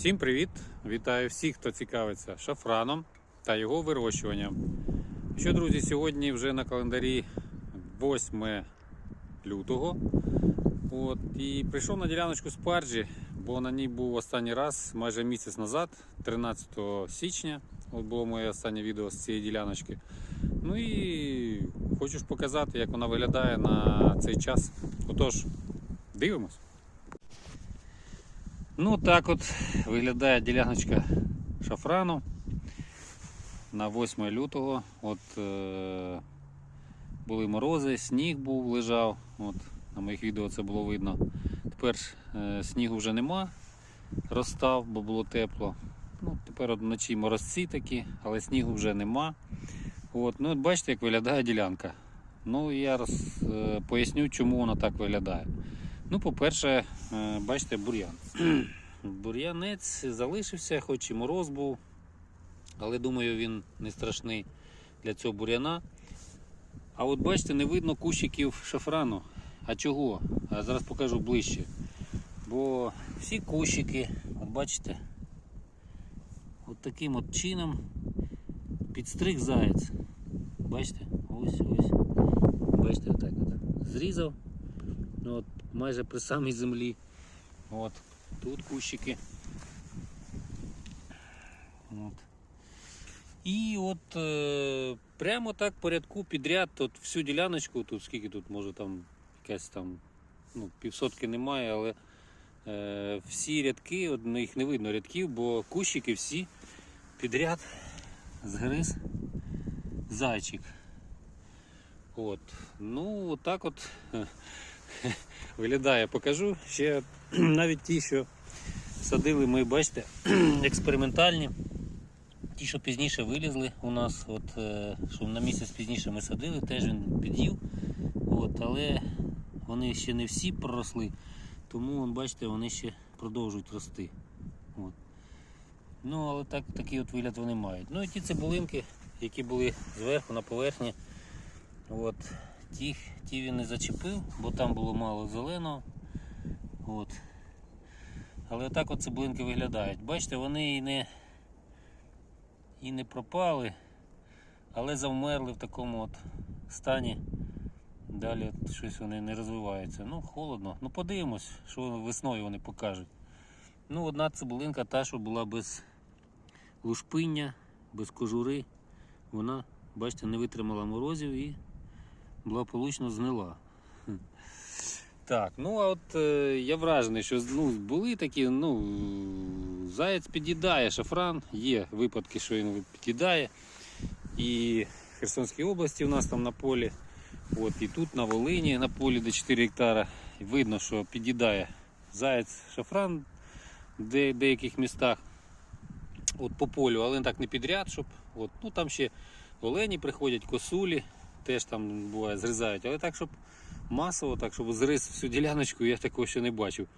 Всім привіт! Вітаю всіх, хто цікавиться шафраном та його вирощуванням. Що, друзі, сьогодні вже на календарі 8 лютого. От, і прийшов на діляночку спаржі, бо на ній був останній раз майже місяць назад, 13 січня. От було моє останнє відео з цієї діляночки. Ну і хочу ж показати, як вона виглядає на цей час. Отож, дивимось. Ну так от виглядає діляночка шафрану на 8 лютого. От е, були морози, сніг був, лежав. От, на моїх відео це було видно. Тепер е, снігу вже нема, розстав, бо було тепло. Ну, Тепер вночі морозці такі, але снігу вже нема. От, ну, от Бачите, як виглядає ділянка. Ну, я роз, е, поясню, чому вона так виглядає. Ну, по-перше, е, бачите, бур'ян. Бур'янець залишився, хоч і мороз був, але думаю, він не страшний для цього бур'яна. А от бачите, не видно кущиків шафрану. А чого? А зараз покажу ближче. Бо всі кущики, от бачите, от таким от чином підстриг заяць. Бачите? Ось ось. Бачите, отак от. Зрізав. Ну, от, майже при самій землі. От. Тут кущики. От. І от е, прямо так по рядку підряд, от всю діляночку, тут скільки тут може там якась там ну, півсотки немає, але е, всі рядки, от, їх не видно рядків, бо кущики всі підряд згриз зайчик. От. Ну, от так от виглядає. Покажу ще навіть ті, що садили ми, бачите, експериментальні. Ті, що пізніше вилізли у нас, от, е, що на місяць пізніше ми садили, теж він під'їв. Але вони ще не всі проросли, тому бачите, вони ще продовжують рости. От. Ну, але так, такий от вигляд вони мають. Ну і ті цибулинки, які були зверху на поверхні, от, ті, ті він не зачепив, бо там було мало зеленого. От. Але так от цибулинки виглядають. Бачите, вони і не, і не пропали, але завмерли в такому от стані. Далі щось вони не розвиваються. Ну, холодно. Ну подивимось, що весною вони покажуть. Ну, одна цибулинка, та, що була без лушпиння, без кожури, вона, бачите, не витримала морозів і благополучно знила. Так, ну а от е, я вражений, що ну, були такі, ну, заяць під'їдає шафран, є випадки, що він під'їдає. І в Херсонській області у нас там на полі, от, і тут на Волині на полі до 4 гектара. Видно, що під'їдає заяць шафран в де- деяких містах от, по полю, але так не підряд, щоб. От, ну, там ще олені приходять, косулі, теж там буває, зрізають, але так, щоб масово, так, щоб зрис всю діляночку, я такого ще не бачив.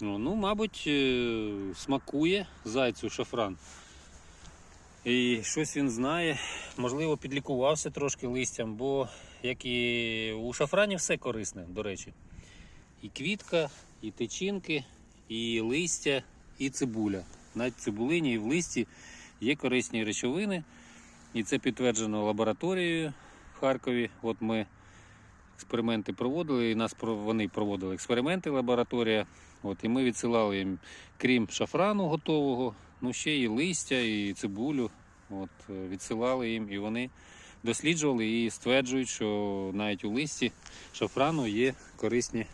Ну, ну мабуть, е, смакує зайцю шафран. І щось він знає, можливо, підлікувався трошки листям, бо як і у шафрані все корисне, до речі. І квітка, і тичинки, і листя, і цибуля. Навіть в цибулині і в листі є корисні речовини. І це підтверджено лабораторією в Харкові. От ми експерименти проводили, і нас вони проводили експерименти лабораторія. От, і ми відсилали їм, крім шафрану готового, ну ще і листя, і цибулю. От, е, відсилали їм, і вони досліджували і стверджують, що навіть у листі шафрану є корисні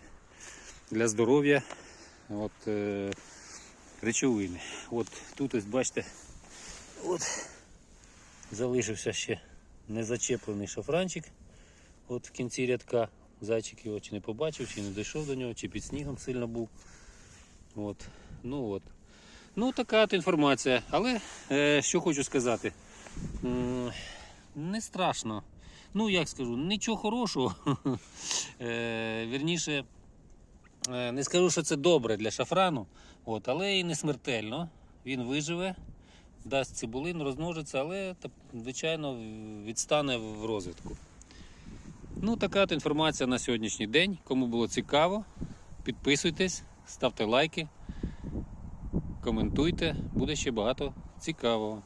для здоров'я от, е, речовини. От тут ось бачите, от залишився ще незачеплений шафранчик. От в кінці рядка зайчик його чи не побачив, чи не дійшов до нього, чи під снігом сильно був. От. Ну от. Ну, така от інформація. Але е, що хочу сказати, не страшно. Ну, як скажу, нічого хорошого. е, вірніше, е, не скажу, що це добре для шафрану, от, але і не смертельно. Він виживе, дасть цибулин, розмножиться, але, звичайно, відстане в розвитку. Ну, така от інформація на сьогоднішній день. Кому було цікаво, підписуйтесь, ставте лайки, коментуйте, буде ще багато цікавого.